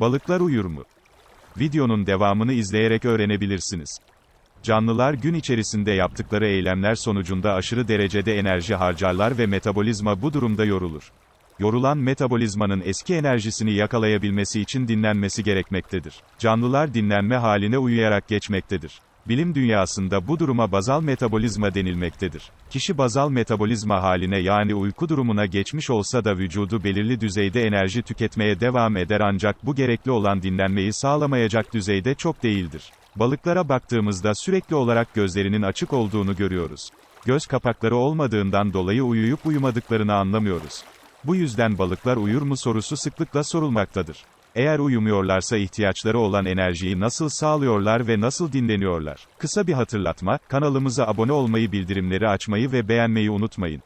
Balıklar uyur mu? Videonun devamını izleyerek öğrenebilirsiniz. Canlılar gün içerisinde yaptıkları eylemler sonucunda aşırı derecede enerji harcarlar ve metabolizma bu durumda yorulur. Yorulan metabolizmanın eski enerjisini yakalayabilmesi için dinlenmesi gerekmektedir. Canlılar dinlenme haline uyuyarak geçmektedir. Bilim dünyasında bu duruma bazal metabolizma denilmektedir. Kişi bazal metabolizma haline yani uyku durumuna geçmiş olsa da vücudu belirli düzeyde enerji tüketmeye devam eder ancak bu gerekli olan dinlenmeyi sağlamayacak düzeyde çok değildir. Balıklara baktığımızda sürekli olarak gözlerinin açık olduğunu görüyoruz. Göz kapakları olmadığından dolayı uyuyup uyumadıklarını anlamıyoruz. Bu yüzden balıklar uyur mu sorusu sıklıkla sorulmaktadır. Eğer uyumuyorlarsa ihtiyaçları olan enerjiyi nasıl sağlıyorlar ve nasıl dinleniyorlar? Kısa bir hatırlatma, kanalımıza abone olmayı, bildirimleri açmayı ve beğenmeyi unutmayın.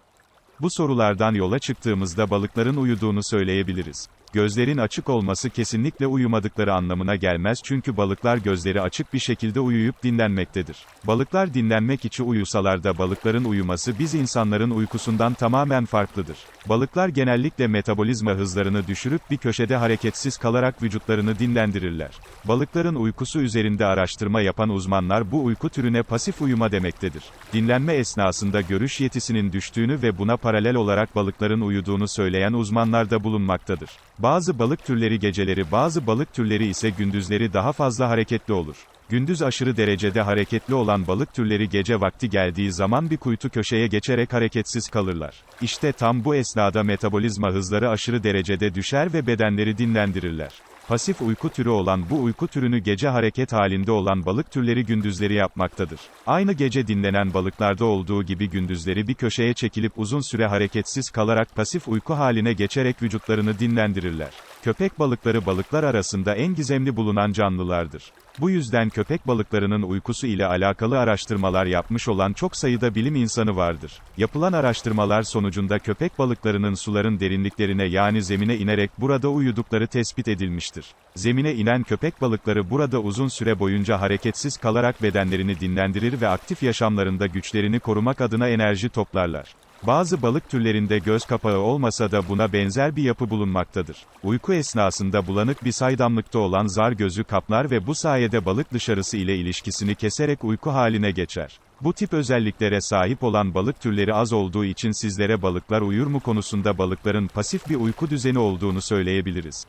Bu sorulardan yola çıktığımızda balıkların uyuduğunu söyleyebiliriz. Gözlerin açık olması kesinlikle uyumadıkları anlamına gelmez çünkü balıklar gözleri açık bir şekilde uyuyup dinlenmektedir. Balıklar dinlenmek için uyusalar da balıkların uyuması biz insanların uykusundan tamamen farklıdır. Balıklar genellikle metabolizma hızlarını düşürüp bir köşede hareketsiz kalarak vücutlarını dinlendirirler. Balıkların uykusu üzerinde araştırma yapan uzmanlar bu uyku türüne pasif uyuma demektedir. Dinlenme esnasında görüş yetisinin düştüğünü ve buna paralel olarak balıkların uyuduğunu söyleyen uzmanlar da bulunmaktadır. Bazı balık türleri geceleri bazı balık türleri ise gündüzleri daha fazla hareketli olur. Gündüz aşırı derecede hareketli olan balık türleri gece vakti geldiği zaman bir kuytu köşeye geçerek hareketsiz kalırlar. İşte tam bu esnada metabolizma hızları aşırı derecede düşer ve bedenleri dinlendirirler. Pasif uyku türü olan bu uyku türünü gece hareket halinde olan balık türleri gündüzleri yapmaktadır. Aynı gece dinlenen balıklarda olduğu gibi gündüzleri bir köşeye çekilip uzun süre hareketsiz kalarak pasif uyku haline geçerek vücutlarını dinlendirirler. Köpek balıkları balıklar arasında en gizemli bulunan canlılardır. Bu yüzden köpek balıklarının uykusu ile alakalı araştırmalar yapmış olan çok sayıda bilim insanı vardır. Yapılan araştırmalar sonucunda köpek balıklarının suların derinliklerine yani zemine inerek burada uyudukları tespit edilmiştir. Zemine inen köpek balıkları burada uzun süre boyunca hareketsiz kalarak bedenlerini dinlendirir ve aktif yaşamlarında güçlerini korumak adına enerji toplarlar. Bazı balık türlerinde göz kapağı olmasa da buna benzer bir yapı bulunmaktadır. Uyku esnasında bulanık bir saydamlıkta olan zar gözü kaplar ve bu sayede balık dışarısı ile ilişkisini keserek uyku haline geçer. Bu tip özelliklere sahip olan balık türleri az olduğu için sizlere balıklar uyur mu konusunda balıkların pasif bir uyku düzeni olduğunu söyleyebiliriz.